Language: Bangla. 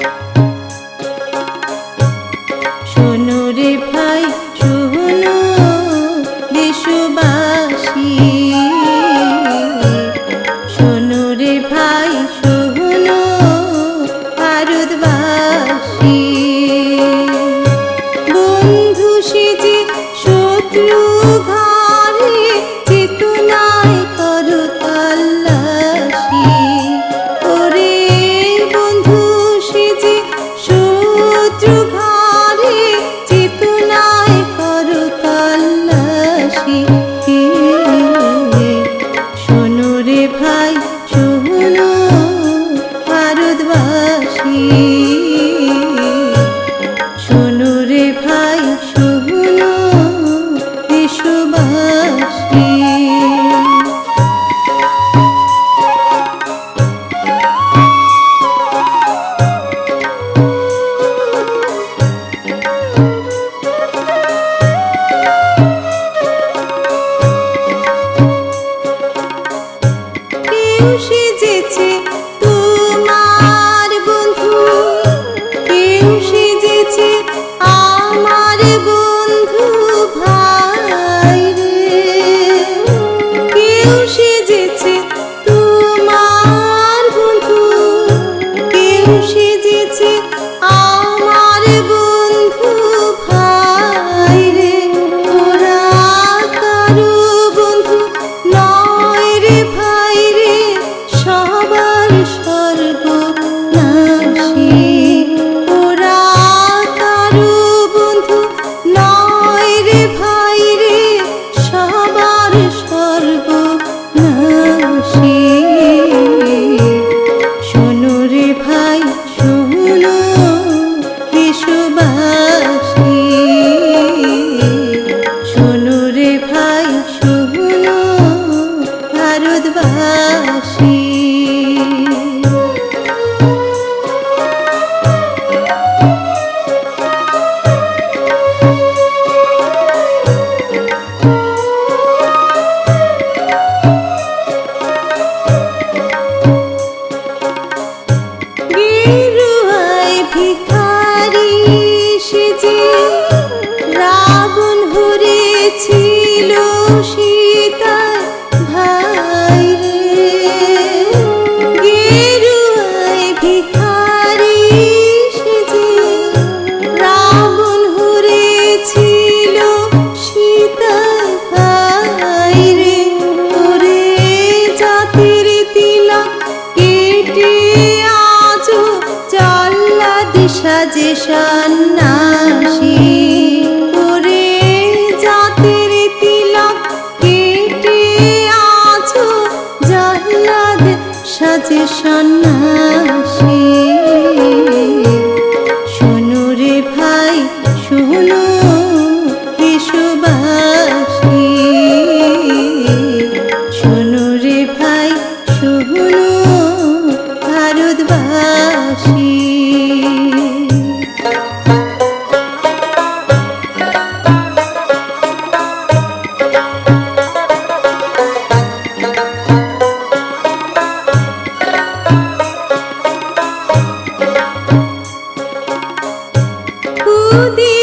you she যে রাবণ হরেছিল সীতা ভাই গেরুয়াই ভিখারি সেজে রাবণ হরেছিল সীতা ভাই রে। ওরে জাতির তিলা কেটে আজো চল্লা দিশা যে সান্না দুদিন